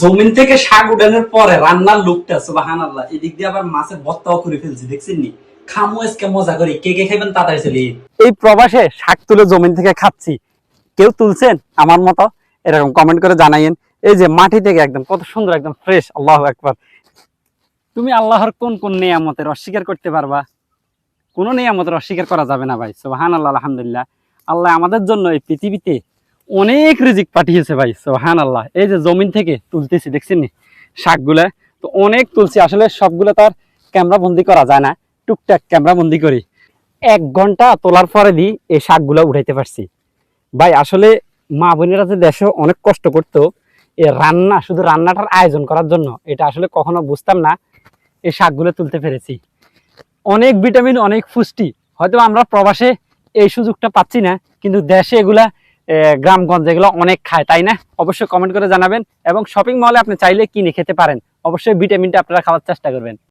জমিন থেকে শাক উঠানোর পরে রান্নার লোকটা সুবাহান আল্লাহ এদিক দিয়ে আবার মাছের ভর্তাও করে ফেলছি দেখছেন নি খামো আজকে মজা করে, কে কে খাবেন তাড়াতাড়ি চলে এই প্রবাসে শাক তুলে জমিন থেকে খাচ্ছি। কেউ তুলছেন? আমার মতো? এরকম কমেন্ট করে জানাইয়েন। এই যে মাটি থেকে একদম, কত সুন্দর একদম ফ্রেশ আল্লাহ একবার তুমি আল্লাহর কোন কোন নিয়ামতের অস্বীকার করতে পারবা? কোনো নিয়ামতের অস্বীকার করা যাবে না ভাই সোহান আল্লাহ আলহামদুলিল্লাহ। আল্লাহ আমাদের জন্য এই পৃথিবীতে অনেক রিজিক পাঠিয়েছে ভাই সোহান আল্লাহ এই যে জমিন থেকে তুলতেছি, দেখছেন নি? শাকগুলা, তো অনেক তুলছি। আসলে সবগুলো তার ক্যামেরা বন্দি করা যায় না। টুকটাক ক্যামেরা বন্দি করি। এক ঘণ্টা তোলার পরে দি এই শাকগুলো উঠাইতে পারছি। ভাই, আসলে মা বোনেরা যে দেশে অনেক কষ্ট করতো, এই রান্না, শুধু রান্নাটার আয়োজন করার জন্য, এটা আসলে কখনো বুঝতাম না, এই শাকগুলো তুলতে পেরেছি। অনেক ভিটামিন, অনেক পুষ্টি। হয়তো আমরা প্রবাসে এই সুযোগটা পাচ্ছি না, কিন্তু দেশে এগুলা গ্রামগঞ্জে এগুলো অনেক খায়, তাই না? অবশ্যই কমেন্ট করে জানাবেন এবং শপিং মলে আপনি চাইলে কিনে খেতে পারেন। অবশ্যই ভিটামিনটা আপনারা খাওয়ার চেষ্টা করবেন।